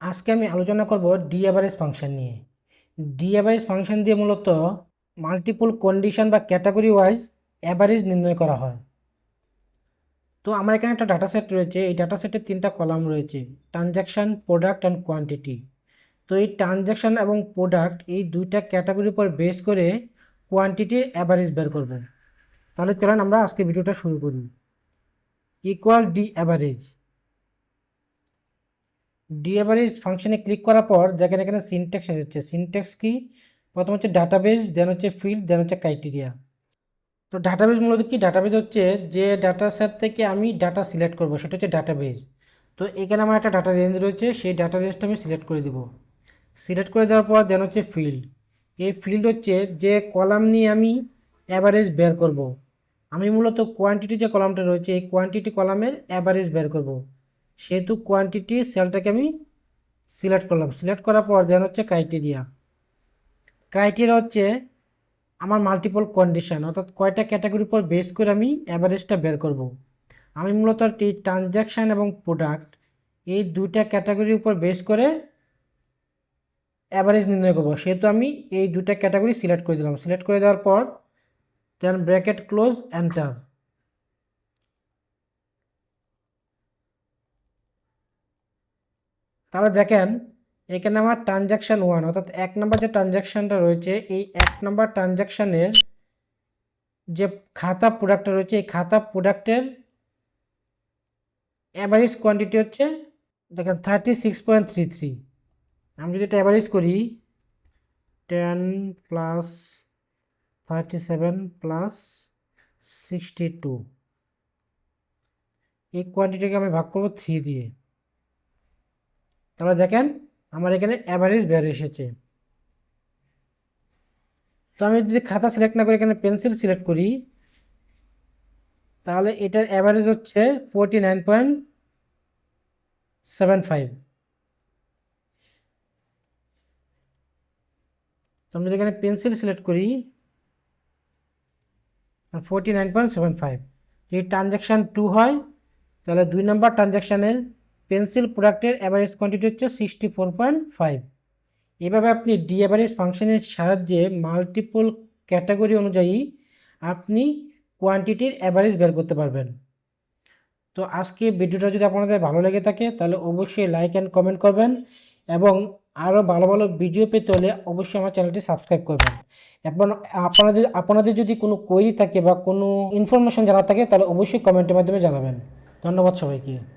আজকে আমি আলোচনা করব ডি অ্যাভারেজ ফাংশন নিয়ে। ডি অ্যাভারেজ ফাংশন দিয়ে মূলত মাল্টিপল কন্ডিশন বা ক্যাটাগরি ওয়াইজ অ্যাভারেজ নির্ণয় করা হয়। তো আমার এখানে একটা ডাটা সেট রয়েছে, এই ডাটা সেটের তিনটা কলাম রয়েছে ট্রানজ্যাকশান প্রোডাক্ট অ্যান্ড কোয়ান্টিটি তো এই ট্রানজ্যাকশান এবং প্রোডাক্ট এই দুইটা ক্যাটাগরির উপর বেস করে কোয়ান্টিটির অ্যাভারেজ বের করব। তাহলে চলেন আমরা আজকে ভিডিওটা শুরু করি। Equal D average D average ফাংশনে ক্লিক করার পর দেখেন এখানে সিনটেক্স এসেছে। সিনটেক্স কি? প্রথম হচ্ছে ডাটাবেস দেন হচ্ছে ফিল্ড দেন হচ্ছে ক্রাইটেরিয়া তো ডাটাবেস মূলত কি? ডাটাবেস হচ্ছে যে ডাটা সেট থেকে আমি ডাটা সিলেক্ট করব, সেটা হচ্ছে ডাটাবেস তো এখানে আমার একটা ডাটা রেঞ্জ রয়েছে, সেই ডাটা রেঞ্জটা আমি সিলেক্ট করে দেবো। সিলেক্ট করে দেওয়ার পর দেন হচ্ছে ফিল্ড এই ফিল্ড হচ্ছে যে কলাম নিয়ে আমি অ্যাভারেজ বের করব। আমি মূলত কোয়ান্টিটি যে কলামটা রয়েছে, এই কোয়ান্টিটি কলামের অ্যাভারেজ বের করব। সেহেতু কোয়ান্টিটি সেলটাকে আমি সিলেক্ট করলাম। সিলেক্ট করার পর দেন হচ্ছে ক্রাইটেরিয়া ক্রাইটেরিয়া হচ্ছে আমার মাল্টিপল কন্ডিশন অর্থাৎ কয়টা ক্যাটাগরির উপর বেস করে আমি অ্যাভারেজটা বের করব। আমি মূলত এই ট্রানজ্যাকশান এবং প্রোডাক্ট এই দুইটা ক্যাটাগরির উপর বেস করে অ্যাভারেজ নির্ণয় করব। সেহেতু আমি এই দুটা ক্যাটাগরি সিলেক্ট করে দিলাম। সিলেক্ট করে দেওয়ার পর দেন ব্র্যাকেট ক্লোজ এন্টার তাহলে দেখেন, এখানে আমার ট্রানজ্যাকশান ওয়ান অর্থাৎ এক নম্বর যে ট্রানজ্যাকশানটা রয়েছে, এই এক নম্বর ট্রানজ্যাকশানের যে খাতা প্রোডাক্টটা রয়েছে, এই খাতা প্রোডাক্টের অ্যাভারেজ কোয়ান্টিটি হচ্ছে, দেখেন thirty six point three three আমি যদি এটা অ্যাভারেজ করি ten plus thirty seven plus sixty two এই কোয়ান্টিটিকে আমি ভাগ করব থ্রি দিয়ে। তাহলে দেখেন আমার এখানে অ্যাভারেজ বের এসেছে। তো আমি যদি খাতা সিলেক্ট না করে এখানে পেন্সিল সিলেক্ট করি, তাহলে এটার অ্যাভারেজ হচ্ছে forty nine point seven five তো আমি যদি এখানে পেন্সিল সিলেক্ট করি forty nine point seven five যদি ট্রানজ্যাকশান টু হয়, তাহলে দুই নম্বর ট্রানজ্যাকশানের পেন্সিল প্রোডাক্টের অ্যাভারেজ কোয়ান্টিটি হচ্ছে সিক্সটি ফোর পয়েন্ট ফাইভ এভাবে আপনি ডি অ্যাভারেজ ফাংশনের সাহায্যে মাল্টিপল ক্যাটাগরি অনুযায়ী আপনি কোয়ান্টিটির অ্যাভারেজ বের করতে পারবেন। তো আজকে ভিডিওটা যদি আপনাদের ভালো লেগে থাকে, তাহলে অবশ্যই লাইক অ্যান্ড কমেন্ট করবেন এবং আরও ভালো ভালো ভিডিও পেতে হলে অবশ্যই আমার চ্যানেলটি সাবস্ক্রাইব করবেন। এবং আপনাদের আপনাদের যদি কোনো কোয়েরি থাকে বা কোনো ইনফরমেশন জানা থাকে, তাহলে অবশ্যই কমেন্টের মাধ্যমে জানাবেন। ধন্যবাদ সবাইকে।